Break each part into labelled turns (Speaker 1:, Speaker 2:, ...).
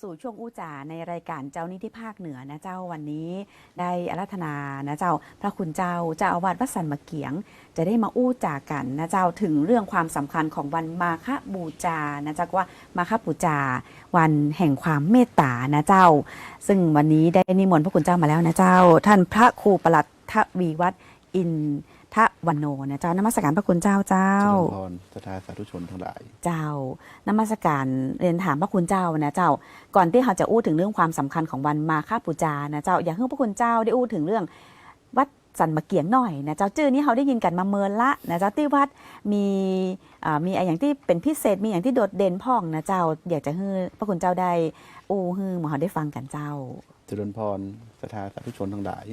Speaker 1: สู่ช่วงอู้จ่าในรายการเจ้านิธิภาคเหนือนะเจ้าวันนี้ ได้อาราธนานะเจ้า พระคุณเจ้าเจ้าอาวาสวัดสันมะเกียง จะได้มาอู้จ่ากันนะเจ้าถึงเรื่องความสำคัญของวันมาฆบูชานะเจ้าว่ามาฆบูชาวันแห่งความเมตตานะเจ้า ซึ่งวันนี้ได้นิมนต์พระคุณเจ้ามาแล้วนะเจ้า ท่านพระครูประหลัดทวีวัดอิน ทวันโนนะเจ้านมัสการพระคุณเจ้าเจ้า
Speaker 2: เจริญพรสถาสาธุชนทั้งหลาย
Speaker 1: เจ้านมัสการเรียนถามพระคุณเจ้านะเจ้า ก่อนที่เราจะอู้ถึงเรื่องความสำคัญของวันมาฆบูชานะเจ้าอยากให้พระคุณเจ้าได้อู้ถึงเรื่อง วัดสันมะเกียงหน่อยนะเจ้าชื่อนี้เขาได้ยินกันมาเมินละนะเจ้าที่วัดมีอ่ามีอะไรอย่างที่เป็นพิเศษมีอย่างที่โดดเด่นพ่องนะเจ้า อยากจะให้พระคุณเจ้าได้อู้ให้หมอเขาได้ฟังกันเจ้า
Speaker 2: เจริญพรสถาสาธุชนทั้งหลาย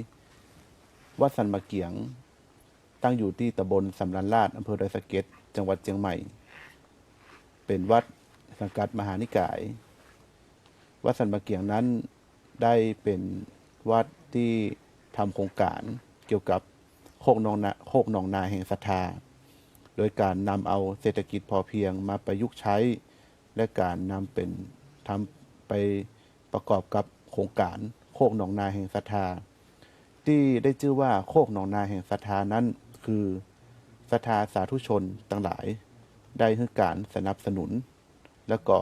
Speaker 2: วัดสันมะเกียง ตั้งอยู่ที่ตำบลสำรันลาดอำเภอดอยสะเก็ดจังหวัดเชียงใหม่ เป็นวัดสังกัดมหานิกาย วัดสันมะเกียงนั้นได้เป็นวัดที่ทำโครงการเกี่ยวกับโคกหนองนาโคกนองนาแห่งศรัทธา โดยการนำเอาเศรษฐกิจพอเพียงมาประยุกต์ใช้ และการนำเป็นทำไปประกอบกับโครงการโคกหนองนาแห่งศรัทธาที่ได้ชื่อว่าโคกหนองนาแห่งศรัทธานั้น คือศรัทธาสาธุชนต่างหลาย ได้ให้การสนับสนุน แล้วก็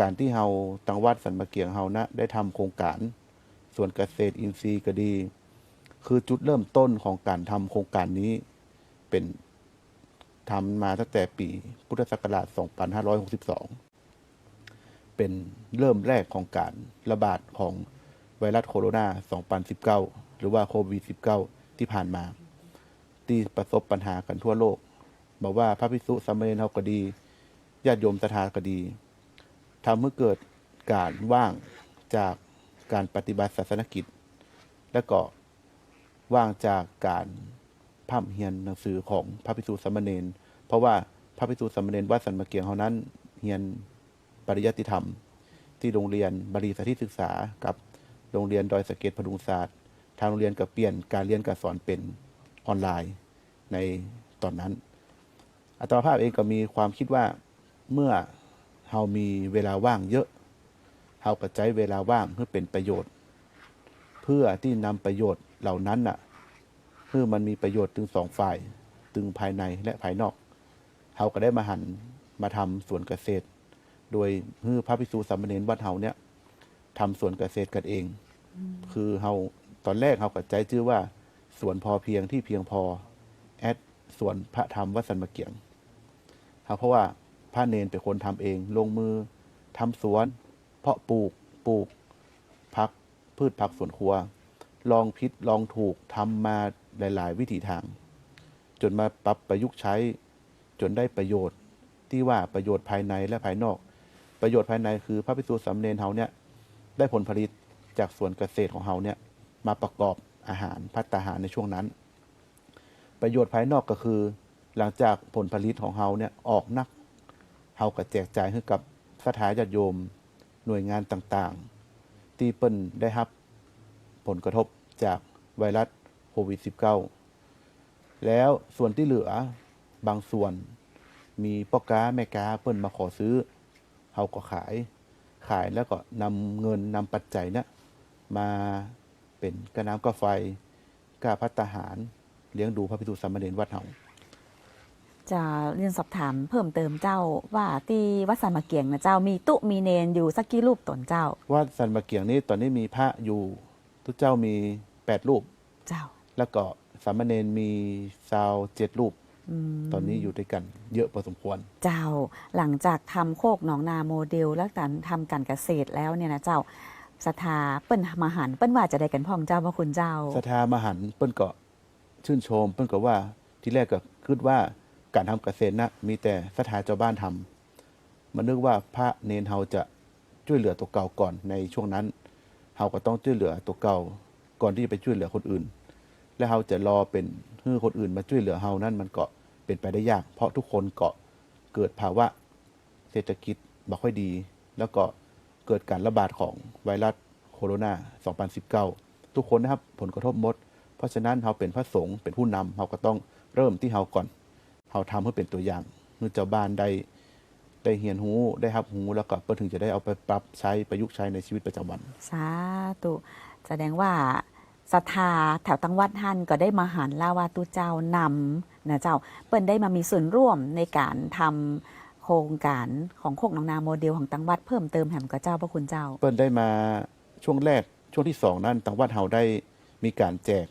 Speaker 2: การที่เฮาตังวัดสันมะเกียงเฮานะ ได้ทำโครงการส่วนเกษตรอินทรีย์ก็ดี คือจุดเริ่มต้นของการทำโครงการนี้ เป็นทำมาตั้งแต่ปีพุทธศักราช 2562 เป็นเริ่มแรกของการระบาดของไวรัสโคโรนา 2019 หรือว่าโควิด -19 ที่ผ่านมา ที่ประสบปัญหากันทั่วโลก บอกว่าพระภิกษุสามเณรเฮาก็ดีญาติโยมศรัทธาก็ดีทำให้เกิดการว่างจากการปฏิบัติศาสนกิจ และก็ว่างจากการพ่ำเฮียนหนังสือของพระภิกษุสามเณรเพราะว่าพระภิกษุสามเณรวัดสันมะเกียงเฮานั้นเฮียนปริยัติธรรม ที่โรงเรียนบรีสาธิตศึกษากับโรงเรียนดอยสะเก็ดพดุงศาสตร์ ทางโรงเรียนก็เปลี่ยนการเรียนการสอนเป็น ออนไลน์ในตอนนั้น อัตมาภาพเองก็มีความคิดว่าเมื่อเฮามีเวลาว่างเยอะเฮาก็ใช้เวลาว่างเพื่อเป็นประโยชน์ เพื่อที่นำประโยชน์เหล่านั้นน่ะเพื่อมันมีประโยชน์ถึงสองฝ่ายถึงภายในและภายนอกเฮาก็ได้มาหันมาทำสวนเกษตร โดยเพื่อพระภิกษุสามเณรวัดเฮาเนี่ยทำสวนเกษตรกันเอง คือเฮาตอนแรกเฮาก็ใจชื่อว่า สวนพอเพียงที่เพียงพอ แอดสวนพระธรรมวัดสันมะเกียงครับเพราะว่าพระเนนเป็นคนทำเอง ลงมือทำสวน เพาะปลูกปลูกพักพืชผักสวนครัว ลองผิดลองถูกทำมาหลาย ๆ วิถีทาง จนมาปรับประยุกต์ใช้ จนได้ประโยชน์ที่ว่าประโยชน์ภายในและภายนอก ประโยชน์ภายในคือพระภิกษุสามเณรเฮาเนี่ยได้ผลผลิตจากสวนเกษตรของเฮาเนี่ยมาประกอบ อาหารพัตตาหารในช่วงนั้น ประโยชน์ภายนอกก็คือ หลังจากผลผลิตของเฮาเนี่ยออกนักเฮาก็แจกจ่ายให้กับสถาญาติโยม หน่วยงานต่างๆ ที่เปิ้นได้รับผลกระทบจากไวรัสโควิด -19 แล้วส่วนที่เหลือบางส่วนมีพ่อค้าแม่ค้าเปิ้นมาขอซื้อเฮาก็ขายขายแล้วก็นำเงินนำปัจจัยเนี่ยมา เป็นกระน้ำกระไฟกาพัตตาหารเลี้ยงดูพระภิกษุสามเณรวัดเฮา
Speaker 1: จะเรียนสอบถามเพิ่มเติมเจ้าว่าที่วัดสันมะเกียงนะเจ้ามีตุมีเนนอยู่สักกี่รูปตนเจ้า
Speaker 2: วัดสันมะเกียงนี้ตอนนี้มีพระอยู่ทุกเจ้ามีแปดรูป
Speaker 1: เจ้า
Speaker 2: แล้วก็สามเณรมีซาวเจ็ดรูป
Speaker 1: อืม
Speaker 2: ตอนนี้อยู่ด้วยกันเยอะพอสมควร
Speaker 1: เจ้าหลังจากทำโคกหนองนาโมเดล และการทำการเกษตรแล้วเนี่ยนะเจ้า ศรัทธาเปิ้นมหันเปิ้นว่าจะได้กันพ่องเจ้าพระคุณเจ้า
Speaker 2: ศรัทธามหันเปิ้นก็ชื่นชม เปิ้นก็ว่าที่แรกก็คิดว่าการทำเกษตรนะมีแต่ศรัทธาเจ้าบ้านทำมันนึกว่าพระเนนเฮาจะช่วยเหลือตัวเก่าก่อนในช่วงนั้นเฮาก็ต้องช่วยเหลือตัวเก่าก่อนที่จะไปช่วยเหลือคนอื่น และเฮาจะรอเป็นให้คนอื่นมาช่วยเหลือเฮานั่นมันก็เป็นไปได้ยาก เพราะทุกคนก็เกิดภาวะเศรษฐกิจบ่ค่อยดี แล้วก็ เกิดการระบาดของไวรัสโคโรนา 2019 ทุกคนนะครับผลกระทบหมด เพราะฉะนั้นเราเป็นพระสงฆ์เป็นผู้นำเราก็ต้องเริ่มที่เราก่อนเราทำให้เป็นตัวอย่างให้เจ้าบ้านได้ได้เรียนรู้ได้รับรู้แล้วก็เพื่อถึงจะได้เอาไปปรับใช้ประยุกต์ใช้ในชีวิตประจำวัน
Speaker 1: สาธุแสดงว่าศรัทธาแถวตังวัดท่านก็ได้มาหันลาวาตุเจ้านำนะเจ้าเปิ้นได้มามีส่วนร่วมในการทำ โครงการของโคกหนองนาโมเดลของตังวัดเพิ่มเติมแหมกับเจ้าพระคุณเจ้า
Speaker 2: เปิ้นได้มาช่วงแรกช่วงที่สองนั้นทางวัดเฮาได้มีการแจก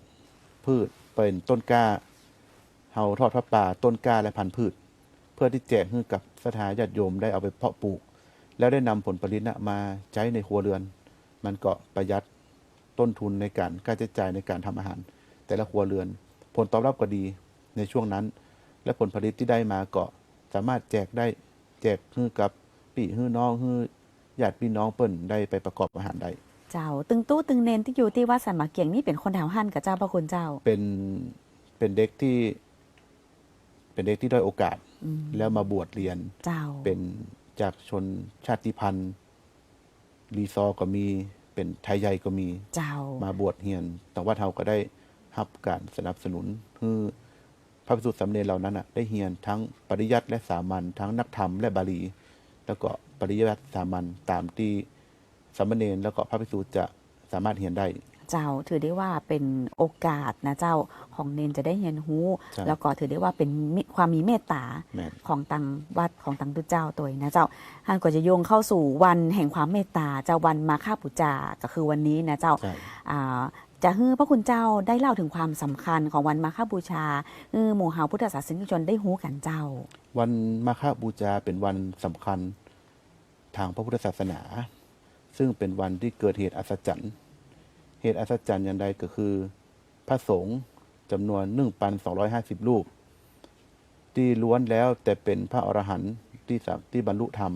Speaker 2: พืชเป็นต้นกล้าเฮาทอดพระป่าต้นกล้าและพันธุ์พืช เพื่อที่แจกให้กับสถาญาติโยมได้เอาไปเพาะปลูก แล้วได้นำผลผลิตนะมาใช้ในครัวเรือน มันก็ประหยัดต้นทุนในการค่าใช้จ่ายในการทำอาหาร แต่ละครัวเรือน ผลตอบรับก็ดีในช่วงนั้น และผลผลิตที่ได้มาก็ สามารถแจกได้แจกให้กับพี่ให้น้องให้ญาติพี่น้องเปิ้นได้ไปประกอบอาหารได้
Speaker 1: เจ้า ตึงตู้ตึงเนนที่อยู่ที่วัดสันมาเกียงนี่เป็นคนแถวหั่นกับเจ้าพระคุณเจ้า
Speaker 2: เป็นเป็นเด็กที่ เป็นเด็กที่ด้อยโอกาส
Speaker 1: อืม
Speaker 2: แล้วมาบวชเรียน
Speaker 1: เจ้า
Speaker 2: เป็นจากชนชาติพันธุ์รีซอร์ก็มีเป็นไทยใหญ่ก็มี
Speaker 1: เจ้า
Speaker 2: มาบวชเรียน แต่ว่าเราก็ได้รับการสนับสนุนคือ พระภิกษุสามเณรเหล่านั้นน่ะได้เรียนทั้งปริยัติและสามัญทั้งนักธรรมและบาลี แล้วก็ปริยัติสามัญตามที่สามเณรแล้วก็พระภิกษุจะสามารถเรียนได้
Speaker 1: เจ้าถือได้ว่าเป็นโอกาสนะเจ้าของเนนจะได้เรียนรู้
Speaker 2: ใช่
Speaker 1: แล้วก็ถือได้ว่าเป็นมิความมีเมตตา
Speaker 2: แม่น
Speaker 1: ของตังวัดของตังตุเจ้าตัวเองนะเจ้าท่านก็จะโยงเข้าสู่วันแห่งความเมตตาเจ้าวันมาฆบูชาก็คือวันนี้นะเจ้า
Speaker 2: ใช่
Speaker 1: อ่า จะให้พระคุณเจ้าได้เล่าถึงความสำคัญของวันมาฆบูชาให้หมู่เฮาพุทธศาสนิกชนได้หู้กันเจ้า
Speaker 2: วันมาฆบูชาเป็นวันสำคัญทางพระพุทธศาสนา ซึ่งเป็นวันที่เกิดเหตุอัศจรรย์ เหตุอัศจรรย์อย่างใดก็คือ พระสงฆ์จำนวน1,250รูป ที่ล้วนแล้วแต่เป็นพระอรหันต์ที่สามที่บรรลุธรรม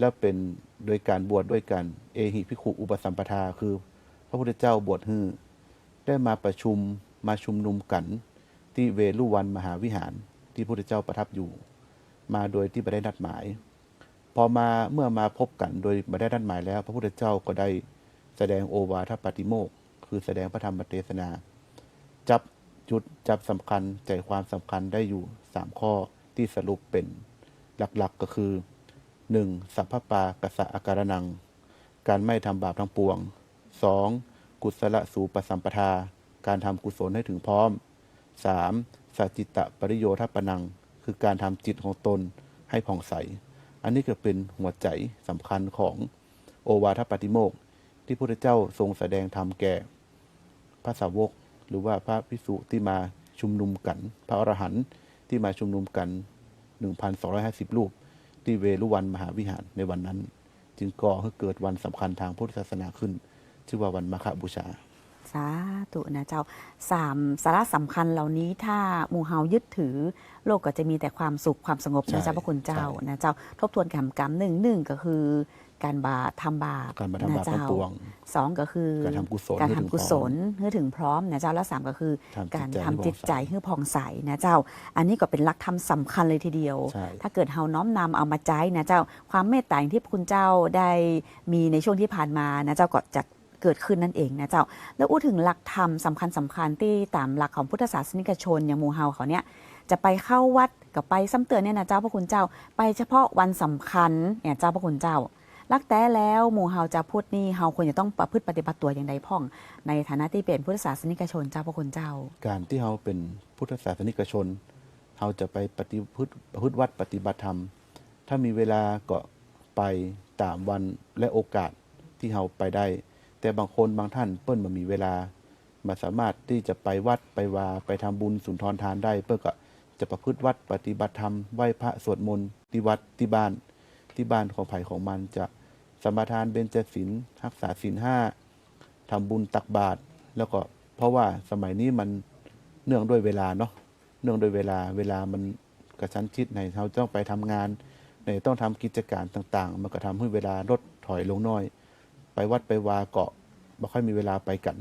Speaker 2: และเป็นโดยการบวชด้วยกันเอหิพิขุอุปสัมปทาคือ ระพุทธเจ้าบวชฮือได้มาประชุมมาชุมนุมกันที่เวลุวันมหาวิหารที่พระพุทธเจ้าประทับอยู่ มาโดยที่ไม่ได้นัดหมาย พอมาเมื่อมาพบกันโดยไม่ได้นัดหมายแล้ว พระพุทธเจ้าก็ได้แสดงโอวาทปาติโมกคือแสดงพระธรรมเทศนา จับจุดจับสำคัญใจความสำคัญได้อยู่สามข้อที่สรุปเป็นหลักๆก็คือหนึ่งสัพพปากะสะอาการนัง การไม่ทำบาปทั้งปวง สองกุศลสูปสัมปทา การทำกุศลให้ถึงพร้อมสามสัจจิตะปริโยทปนัง คือการทำจิตของตนให้ผ่องใส อันนี้ก็เป็นหัวใจสำคัญของโอวาทปาติโมกข์ที่พระพุทธเจ้าทรงแสดงธรรมแก่ พระสาวก หรือว่าพระภิกษุที่มาชุมนุมกัน พระอรหันต์ที่มาชุมนุมกัน 1,250 รูป ที่เวรุวันมหาวิหารในวันนั้น จึงก่อให้เกิดวันสำคัญทางพุทธศาสนาขึ้น ชื่อว่าวันมาฆบูชา
Speaker 1: สาธุนะเจ้าสามสาระสำคัญเหล่านี้ถ้าหมู่เฮายึดถือ โลกก็จะมีแต่ความสุขความสงบ
Speaker 2: ใช่
Speaker 1: นะเจ้าพระคุณเจ้า
Speaker 2: ใช่
Speaker 1: นะเจ้าทบทวนกรรมกรรมหนึ่งหนึ่งก็คือการบาปทำบาป
Speaker 2: การมาทำบาป
Speaker 1: นะ
Speaker 2: ทั้ง
Speaker 1: เจ้า
Speaker 2: ปวง
Speaker 1: สองก็คือ
Speaker 2: การทำกุศล
Speaker 1: การ
Speaker 2: ให้ถึง
Speaker 1: ทำกุศลให้ถึงพร้อมนะเจ้าและสามก็คือ
Speaker 2: ทำจิตใจ
Speaker 1: การ
Speaker 2: ให้
Speaker 1: ทำจิต
Speaker 2: ผ่องใส
Speaker 1: ใจให้ผ่องใสนะเจ้า อันนี้ก็เป็นหลักธรรมสำคัญเลยทีเดียว
Speaker 2: ใช่
Speaker 1: ถ้าเกิดเฮาน้อมนำเอามาใจนะเจ้าความเมตตาอย่างที่คุณเจ้าได้มีในช่วงที่ผ่านมานะเจ้าก็จะ เกิดขึ้นนั่นเองนะเจ้า แล้วอู้ถึงหลักธรรมสำคัญสำคัญที่ตามหลักของพุทธศาสนิกชนอย่างมูเฮาเขาเนี่ยจะไปเข้าวัดกับไปซ้ำเตือนเนี่ยนะเจ้าพระคุณเจ้า ไปเฉพาะวันสำคัญเนี่ยเจ้าพระคุณเจ้าลักแต่แล้วหมู่เฮาจะพูดนี่เฮาควรจะต้องประพฤติปฏิบัติตัวอย่างใดพ่อง ในฐานะที่เป็นพุทธศาสนิกชนเจ้าพระคุณเจ้า
Speaker 2: การที่เราเป็นพุทธศาสนิกชนเราจะไปปฏิพฤติประพฤติวัดปฏิบัติธรรม ถ้ามีเวลาก็ไปตามวันและโอกาสที่เราไปได้ แต่บางคนบางท่านเปิ้นมามีเวลา มาสามารถที่จะไปวัดไปวาไปทำบุญสุนทรทานได้เพื่อก็จะประพฤติวัดปฏิบัติธรรมไหว้พระสวดมนต์ที่วัดที่บ้านที่บ้านของไผ่ของมันจะสมาทานเบญจศีลรักษาศีลห้าทำบุญตักบาตรแล้วก็เพราะว่าสมัยนี้มันเนื่องด้วยเวลาเนาะเนื่องด้วยเวลาเวลามันกระชั้นชิดในเราต้องไปทำงานในต้องทำกิจการต่างๆ มันก็ทำให้เวลาลดถอยลงน้อย ไปวัดไปวาเกาะไม่ค่อยมีเวลาไปกัน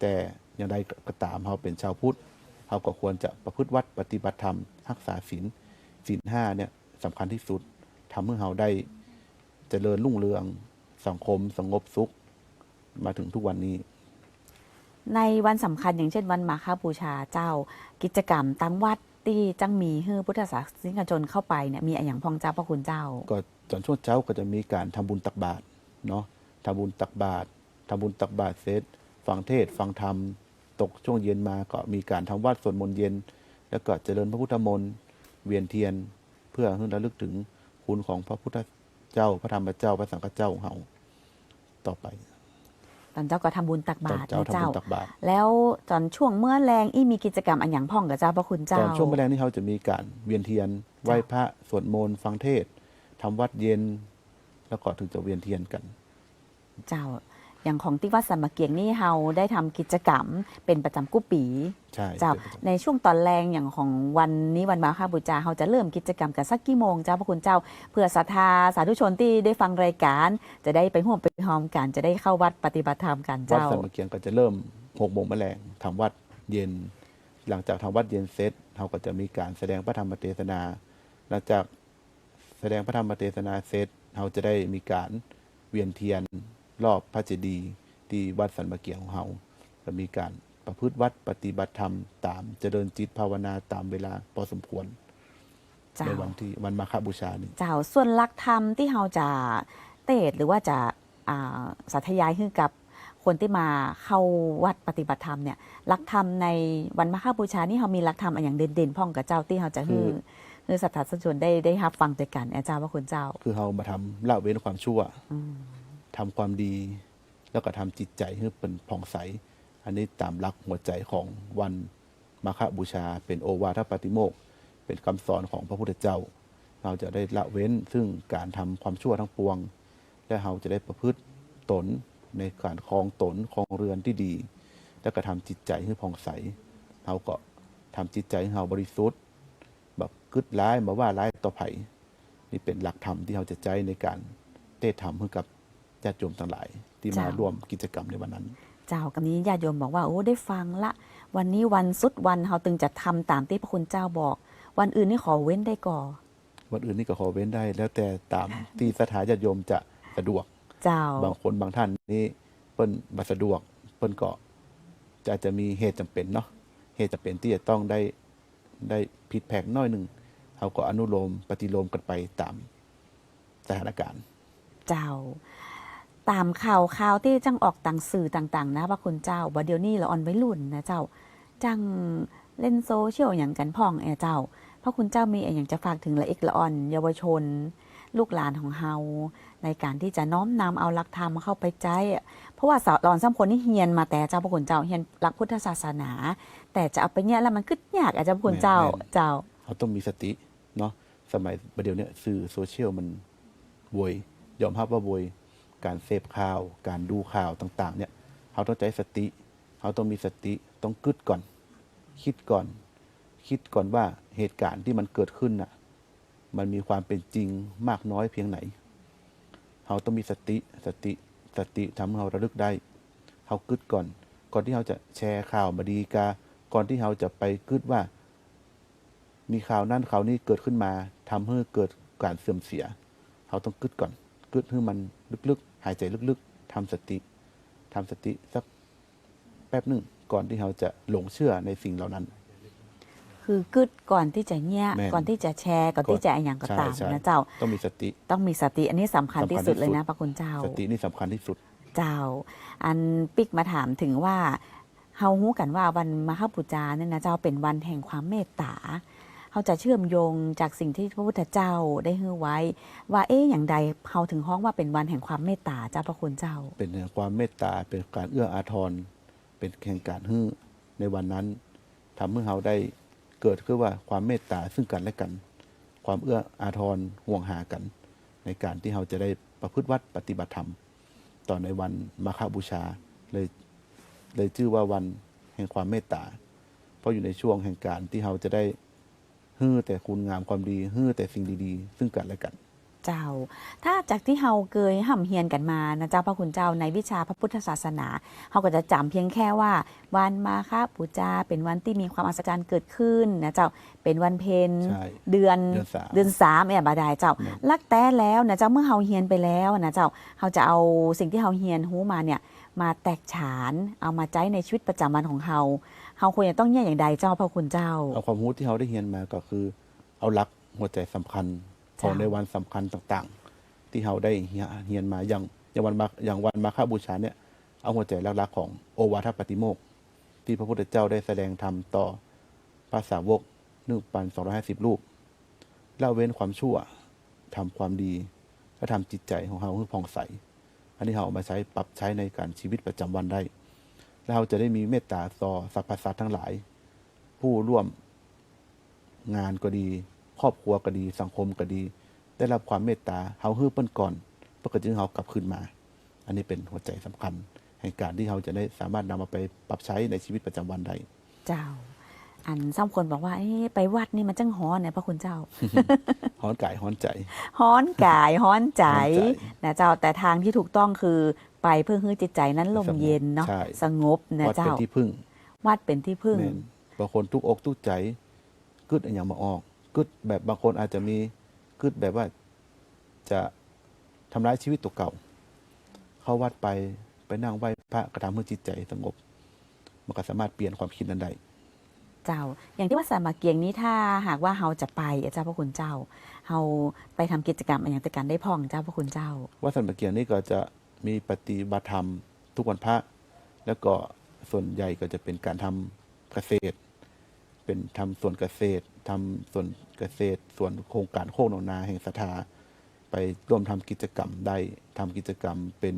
Speaker 2: แต่อย่างใดก็ตามเราเป็นชาวพุทธเราก็ควรจะประพฤติวัดปฏิบัติธรรมรักษาศีลศีลห้าเนี่ยสำคัญที่สุดทำให้เราได้เจริญรุ่งเรืองสังคมสงบสุข มาถึงทุกวันนี้
Speaker 1: ในวันสำคัญอย่างเช่นวันมาฆบูชาเจ้า กิจกรรมตั้งวัดที่จังมีฮื้อพุทธศาสนิกชนเข้าไปเนี่ยมีอะไรอย่างพองเจ้าพระคุณเจ้า
Speaker 2: ก็ตอนช่วงเช้าก็จะมีการทำบุญตักบาตรเนาะ ทำบุญตักบาตรทำบุญตักบาตรเสร็จฟังเทศน์ฟังธรรม ตกช่วงเย็นมาก็มีการทำวัดสวดมนต์เย็น แล้วก็เจริญพระพุทธมนต์เวียนเทียน เพื่อให้ระลึกถึงคุณของพระพุทธเจ้าพระธรรมเจ้าพระสังฆเจ้าของเราต่อไป
Speaker 1: ตอนเจ้าก็ทำบุญตัก
Speaker 2: ตอน
Speaker 1: บาตร
Speaker 2: เจ้า
Speaker 1: นะ
Speaker 2: ทำ
Speaker 1: เจ้า
Speaker 2: บุญตักบาตร
Speaker 1: แล้วตอนช่วงเมื่อแรงอีมีกิจกรรมอันอย่างพ่องกับเจ้าพระคุณ
Speaker 2: ต
Speaker 1: เจ้า
Speaker 2: อนช่วงแรกนี่เขาจะมีการเวียนเทียน ไหว้พระสวดมนต์ฟังเทศน์ทำวัดเย็น แล้วก็ถึงจะเวียนเทียนกัน
Speaker 1: เจ้า อย่างของที่วัดสัมมาเกียงนี่เฮาได้ทำกิจกรรมเป็นประจำกู้ปี
Speaker 2: ใช่
Speaker 1: เจ้า
Speaker 2: เป็นประจำ
Speaker 1: ในช่วงตอนแรงอย่างของวันนี้วันมาฆบูชาเราจะเริ่มกิจกรรมกันสักกี่โมงเจ้าพระคุณเจ้า เพื่อศรัทธาสาธุชนที่ได้ฟังรายการ จะได้ไปร่วมไปหอมกันจะได้เข้าวัดปฏิบัติธรรมกัน
Speaker 2: วัด
Speaker 1: เจ้า
Speaker 2: สันมะเกียงก็จะเริ่มหกโมงแมลงทำวัดเย็น หลังจากทำวัดเย็นเสร็จเราก็จะมีการแสดงพระธรรมเทศนา หลังจากแสดงพระธรรมเทศนาเสร็จเราจะได้มีการเวียนเทียน รอบพระเจดีย์ที่วัดสันมะเกียงของเราจะมีการประพฤติวัดปฏิบัติธรรมตามเจริญจิตภาวนาตามเวลาพอสมควร
Speaker 1: เจ้า
Speaker 2: ในวันที่วันมาฆบูชานี้
Speaker 1: เจ้าส่วนหลักธรรมที่เราจะเตดหรือว่าจะอ่าสาธยายให้กับคนที่มาเข้าวัดปฏิบัติธรรมเนี่ยหลักธรรมในวันมาฆบูชานี่เรามีหลักธรรมอันอย่างเด่นๆพ่องกับเจ้าที่เราจะให้ให้สัทธาสาธุชนได้ได้รับฟังด้วยกันอาจารย์ว่าคุณเจ้า
Speaker 2: คือเรามาทำละเว้นความชั่ว
Speaker 1: อืม
Speaker 2: ทำความดี แล้วก็ทำจิตใจให้เป็นผ่องใส อันนี้ตามหลักหัวใจของวันมาฆบูชา เป็นโอวาทปาติโมกเป็นคำสอนของพระพุทธเจ้า เราจะได้ละเว้นซึ่งการทำความชั่วทั้งปวง และเราจะได้ประพฤติตนในการครองตนครองเรือนที่ดี แล้วก็ทำจิตใจให้ผ่องใสเราก็ทำจิตใจให้เราบริสุทธิ์แบบกึดร้ายมาว่าร้ายต่อไผ่นี่เป็นหลักธรรมที่เราจะใจในการเทศธรรมให้กับ ญาติโยมทั้งหลาย ที่มา
Speaker 1: จ้ะ
Speaker 2: ร่วมกิจกรรมในวันนั้น
Speaker 1: เจ้ากับนี้ญาติโยมบอกว่าโอ้ได้ฟังละ วันนี้วันสุดวันเราตึงจะทำตามที่พระคุณเจ้าบอก วันอื่นนี่ขอเว้นได้ก่อ
Speaker 2: วันอื่นนี่ก็ขอเว้นได้ แล้วแต่ตามที่สถานญาติโยมจะสะดวก
Speaker 1: เจ้า
Speaker 2: บางคนบางท่านนี่เปิ้นมาสะดวก เปิ้นก็จะจะมีเหตุจำเป็นเนาะเหตุจำเป็นที่จะต้องได้ได้ผิดแผกน้อยหนึ่งเขาก็อนุโลมปฏิโลมกันไปตามสถานการณ์
Speaker 1: เจ้า ตามข่าวข่าวที่จังออกต่างสื่อต่างๆ นะพระคุณเจ้าว่าเดี๋ยวนี้เราออนไว้รุ่นนะเจ้า จังเล่นโซเชียลอย่างกันพ่องแอเจ้า พระคุณเจ้ามีอะไรอย่างจะฝากถึงละเอกละอ่อนเยาวชน ลูกหลานของเฮาในการที่จะน้อมนำเอาหลักธรรมเข้าไปใจอะเพราะว่าสาวหลอนซ้ำคนนี่เฮียนมาแต่เจ้าพระคุณเจ้าเฮียนหลักพุทธศาสนา แต่จะเอาไปเนี่ยแล้วมันก็ยากอาจจะพระคุณเจ้า
Speaker 2: แม่น
Speaker 1: เจ้า
Speaker 2: เขาต้องมีสติเนาะสมัยประเดี๋ยวเนี้ยสื่อโซเชียลมันโวยยอมรับว่าโวย การเสพข่าว การดูข่าวต่างๆเนี่ยเขาต้องใจสติเขาต้องมีสติต้องกึดก่อน คิดก่อน คิดก่อนว่าเหตุการณ์ที่มันเกิดขึ้นน่ะมันมีความเป็นจริงมากน้อยเพียงไหนเขาต้องมีสติสติสติทำให้เราระลึกได้เขากึดก่อน ก่อนที่เขาจะแชร์ข่าวมาดีกา ก่อนที่เขาจะไปกึดว่า มีข่าวนั่นข่าวนี้เกิดขึ้นมาทำให้เกิดการเสื่อมเสียเขาต้องกึดก่อนกึดให้มันลึกๆ หายใจลึกๆทำสติทำสติสักแป๊บหนึ่งก่อนที่เขาจะหลงเชื่อในสิ่งเหล่านั้น
Speaker 1: คือกึดก่อนที่จะเนี่ย
Speaker 2: แม่น
Speaker 1: ก่อนที่จะแชร์ก่อนที่จะอะไรอย่างก็
Speaker 2: ใช่
Speaker 1: ตาม
Speaker 2: ใช่
Speaker 1: นะเจ้า
Speaker 2: ต้องมีสติ
Speaker 1: ต้องมีสติ อันนี้สำคัญ
Speaker 2: สำคัญ
Speaker 1: ที่สุด
Speaker 2: ที่
Speaker 1: เลย
Speaker 2: สุด
Speaker 1: นะพระคุณเจ้า
Speaker 2: สตินี่สำคัญที่สุด
Speaker 1: เจ้า อันปิกมาถามถึงว่าเฮาฮู้กันว่าวันมาฆบูชาเนี่ยนะเจ้าเป็นวันแห่งความเมตตา เขาจะเชื่อมโยงจากสิ่งที่พระพุทธเจ้าได้ฮื้อไว้ ว่าเอ๊ะอย่างใดเฮาถึงห้องว่าเป็นวันแห่งความเมตตาเจ้าพระคุณเจ้า
Speaker 2: เป็นแห่งความเมตตาเป็นการเอื้ออาทรเป็นแห่งการฮื้อในวันนั้นทำให้เราได้เกิดขึ้นว่าความเมตตาซึ่งกันและกัน ความเอื้ออาทรห่วงหากัน ในการที่เราจะได้ประพฤติวัดปฏิบัติธรรมต่อในวันมาฆบูชาเลยเลยชื่อว่าวันแห่งความเมตตา เพราะอยู่ในช่วงแห่งการที่เราจะได้ ฮื้อแต่คุณงามความดีฮื้อแต่สิ่งดีๆ ซึ่งกันและกัน
Speaker 1: เจ้า ถ้าจากที่เฮาเคยห่ำเฮียนกันมานะเจ้าพระคุณเจ้าในวิชาพระพุทธศาสนาเฮาก็จะจำเพียงแค่ว่า วันมาฆบูชาเป็นวันที่มีความอัศจรรย์เกิดขึ้นนะเจ้าเป็นวันเพ็ญ
Speaker 2: ใช่
Speaker 1: เดือน
Speaker 2: เดือนสาม
Speaker 1: เดือนสามเนี่ยบาดายเจ้า
Speaker 2: แม่น
Speaker 1: ลักแต่แล้วนะเจ้าเมื่อเฮาเฮียนไปแล้วนะเจ้าเฮาจะเอาสิ่งที่เฮาเฮียนหูมาเนี่ยมาแตกฉานเอามาใช้ในชีวิตประจำวันของเฮา เฮาควรจะต้องแย่อย่างใดเจ้าพระคุณเจ้า
Speaker 2: เอาความรู้ที่เราได้เรียนมาก็คือ เอาหลักหัวใจสำคัญของในวันสำคัญต่างๆ ที่เราได้เรียนมาอย่างอย่างวันมาอย่างวันมาฆบูชาเนี่ยเอาหัวใจหลักๆของโอวาทปฏิโมกที่พระพุทธเจ้าได้แสดงธรรมต่อภาษาวกหนึ่งพันสองร้อยห้าสิบรูปละเว้นความชั่วทำความดีและทำจิตใจของเราให้ผ่องใส อันนี้เราเอามาใช้ปรับใช้ในการชีวิตประจำวันได้ เราจะได้มีเมตตาต่อสรรพสัตว์ทั้งหลาย ผู้ร่วมงานก็ดี ครอบครัวก็ดี สังคมก็ดี ได้รับความเมตตาเฮาฮื้อเปิ้นก่อนเพื่อจึงเฮากลับคืนมา อันนี้เป็นหัวใจสำคัญแห่งการที่เราจะได้สามารถนำมาไปปรับใช้ในชีวิตประจำวันได้
Speaker 1: เจ้า อันซ้ำคนบอกว่าเอ๊ะไปวัดนี่มันจังฮ้อนเนี่ยพระคุณเจ้า
Speaker 2: ฮ้อนกายฮ้อนใจ
Speaker 1: ฮ้อนกายฮ้อนใจ
Speaker 2: ฮ้อนใจ
Speaker 1: นะเจ้าแต่ทางที่ถูกต้องคือ ไปเพื่อให้จิตใจนั้นลมเย็นเนาะ
Speaker 2: ใช่
Speaker 1: สงบนะ
Speaker 2: วัดเป็
Speaker 1: เจ้า
Speaker 2: นที่พึ่ง
Speaker 1: วัดเป็นที่พึ่ง
Speaker 2: แม่นบางคนทุกอกทุกใจกึดอนอย่างมาออกกึดแบบบางคนอาจจะมีกึดแบบว่าจะทำร้ายชีวิตตัวเก่า เข้าวัดไปไปนั่งไหว้พระกระทำให้จิตใจสงบ มันก็สามารถเปลี่ยนความคิดนั้นได้
Speaker 1: เจ้า อย่างที่วัดสามาเกียงนี้ถ้าหากว่าเฮาจะไปเจ้าพระคุณเจ้าเฮาไปทำกิจกรรมอะไรอย่างแต่การได้พ่องเจ้าพระคุณเจ้า
Speaker 2: วัดสันปะเกียงนี่ก็จะ มีปฏิบัติธรรมทุกวันพระ แล้วก็ส่วนใหญ่ก็จะเป็นการทำเกษตร เป็นทำส่วนเกษตรทำส่วนเกษตร ส่วนโครงการโคกหนองนาแห่งศรัทธาไปร่วมทำกิจกรรมได้ทำกิจกรรมเป็น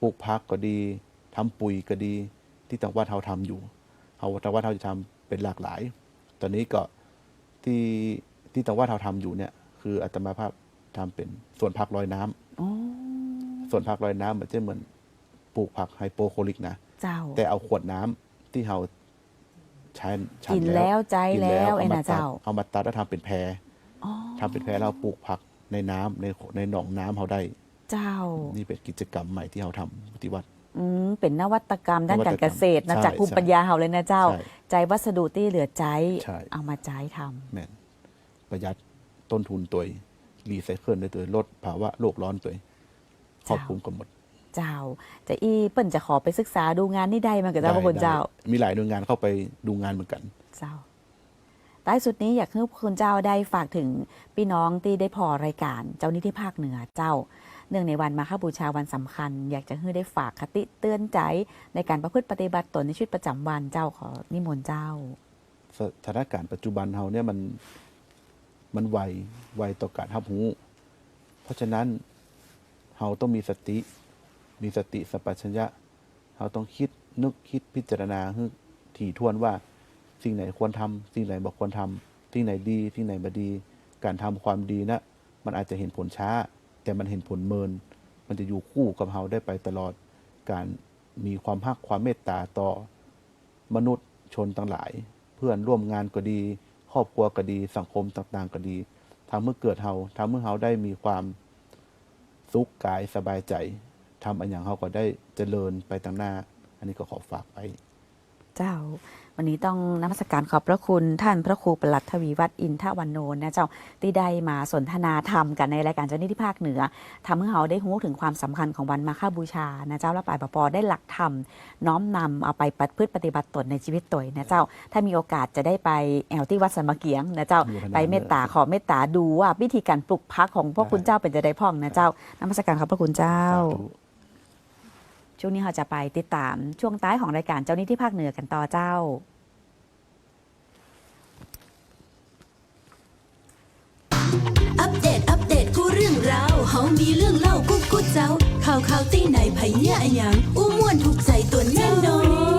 Speaker 2: ปลูกพักก็ดีทำปุ๋ยก็ดี ที่ต่างวัดเราทำอยู่เราต่างวัดเราจะทำเป็นหลากหลาย ตอนนี้ก็ที่ที่ต่างวัดเราทำอยู่เนี่ย คืออาตมาภาพทำเป็นส่วนพักลอยน้ำ
Speaker 1: อ๋อ
Speaker 2: ส่วนผักลอยน้ำมันจะเหมือนปลูกผักไฮโปโคลิกนะ
Speaker 1: เจ้า
Speaker 2: แต่เอาขวดน้ำที่เราใช้ฉั
Speaker 1: กินแล้วใจ
Speaker 2: กิน
Speaker 1: แล้วไอ้
Speaker 2: เอามา
Speaker 1: นะ
Speaker 2: ตัด
Speaker 1: เจ้า
Speaker 2: เอามาตัดแล้วทำเป็นแพร
Speaker 1: อ๋อ
Speaker 2: ทำเป็นแพรเราปลูกผักในน้ำในในหนองน้ำเขาได้
Speaker 1: เจ้า
Speaker 2: นี่เป็นกิจกรรมใหม่ที่เราทำปฏิวัติ
Speaker 1: อืมเป็นนวัตกรรมด้านการเกษตรนะ
Speaker 2: ใช่
Speaker 1: จากภูมิ
Speaker 2: ใช่
Speaker 1: ปัญญาเฮาเลยนะเจ้า
Speaker 2: ใช่
Speaker 1: ใจวัสดุที่เหลือใจ
Speaker 2: ใช่
Speaker 1: เอามาใช้ทำ
Speaker 2: แม่นประหยัดต้นทุนตัวเองรีไซเคิลได้ตัวเองลดภาวะโลกร้อนตัวเอง ครอบคลุมกันหมด
Speaker 1: เจ้าจะอีเปิ้นจะขอไปศึกษาดูงานนี่ได้มันกับเจ้าพระคุณ
Speaker 2: ได้
Speaker 1: เจ้า
Speaker 2: ได้มีหลายหน่วยงานเข้าไปดูงานเหมือนกัน
Speaker 1: เจ้าท้ายสุดนี้อยากให้คุณเจ้าได้ฝากถึงพี่น้องที่ได้พอรายการเจ้านิที่ภาคเหนือเจ้า เนื่องในวันมาฆบูชาวันสำคัญ อยากจะให้ได้ฝากคติเตือนใจในการประพฤติปฏิบัติตนในชีวิตประจำวันเจ้าขอนิมนต์เจ้า
Speaker 2: สถานการณ์ปัจจุบันเราเนี่ยมันมันไวไวต่อการรับรู้เพราะฉะนั้น เราต้องมีสติ มีสติสัพพัญญะเราต้องคิดนึกคิดพิจารณาให้ถี่ถ้วนว่า สิ่งไหนควรทำสิ่งไหนบอกควรทำสิ่งไหนดี สิ่งไหนไม่ดี การทำความดีนะมันอาจจะเห็นผลช้า แต่มันเห็นผลเมิน มันจะอยู่คู่กับเราได้ไปตลอด การมีความฮักความเมตตาต่อ มนุษย์ชนต่างหลาย เพื่อนร่วมงานก็ดี ครอบครัวก็ดี สังคมต่างๆก็ดีทำเมื่อเกิดเฮาทำเมื่อเฮาได้มีความ สุขกายสบายใจทำอันอย่างเขาก็ได้เจริญไปต่างหน้า อันนี้ก็ขอฝากไว้
Speaker 1: เจ้า วันนี้ต้องนมัสการขอบพระคุณท่านพระครูประหลัดทวีวัฒน์อินทวันโนนะเจ้าที่ได้มาสนทนาธรรมกันในรายการเจ้าหนี้ที่ภาคเหนือทำให้เราได้รู้ถึงความสำคัญของวันมาฆบูชานะเจ้าและป่ายปปอได้หลักธรรมน้อมนำเอาไปปฏิพฤติปฏิบัติตนในชีวิตตัวเองนะเจ้า ถ้ามีโอกาสจะได้ไปแอลที่วัดสันมะเกียงนะเจ้า
Speaker 2: อนุโมทนา
Speaker 1: ไปเมตตาขอเมตตาดูว่าวิธีการปลุกพักของพวกคุณเจ้าเป็นจะได้พ่องนะเจ้านมัสการขอบพระคุณเจ้า
Speaker 2: สาธุ
Speaker 1: ช่วงนี้เราจะไปติดตามช่วงท้ายของรายการเจ้าหนี้ที่ภาคเหนือกันต่อเจ้า
Speaker 3: อัปเดตอัปเดตกูเรื่องราวเฮามีเรื่องเล่ากูกูเจ้าข่าวข่าวตีไหนไผเนี่ยอะหยังอู้ม่วนถูกใจตัวแน่นอน